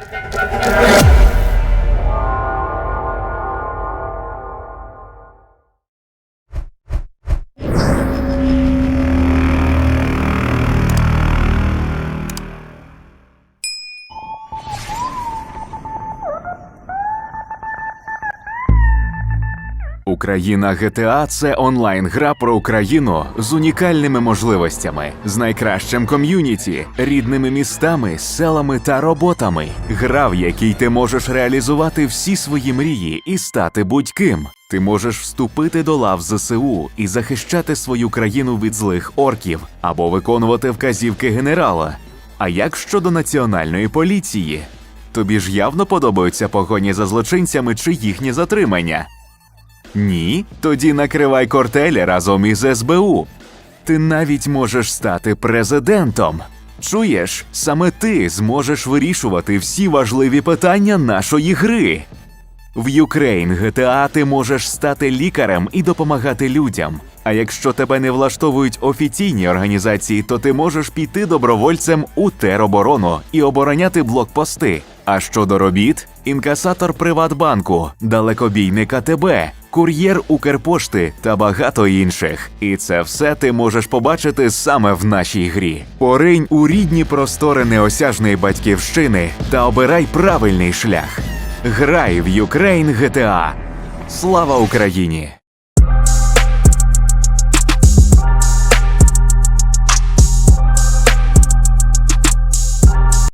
Thank you. Україна GTA – це онлайн-гра про Україну з унікальними можливостями, з найкращим ком'юніті, рідними містами, селами та роботами. Гра, в якій ти можеш реалізувати всі свої мрії і стати будь-ким. Ти можеш вступити до лав ЗСУ і захищати свою країну від злих орків або виконувати вказівки генерала. А як щодо національної поліції? Тобі ж явно подобаються погоні за злочинцями чи їхні затримання. Ні? Тоді накривай кортелі разом із СБУ. Ти навіть можеш стати президентом. Чуєш, саме ти зможеш вирішувати всі важливі питання нашої гри. В Ukraine GTA ти можеш стати лікарем і допомагати людям. А якщо тебе не влаштовують офіційні організації, то ти можеш піти добровольцем у тероборону і обороняти блокпости. А щодо робіт, інкасатор Приватбанку, далекобійник АТБ, кур'єр Укрпошти та багато інших. І це все ти можеш побачити саме в нашій грі. Поринь у рідні простори неосяжної батьківщини та обирай правильний шлях. Грай в Ukraine GTA. Слава Україні!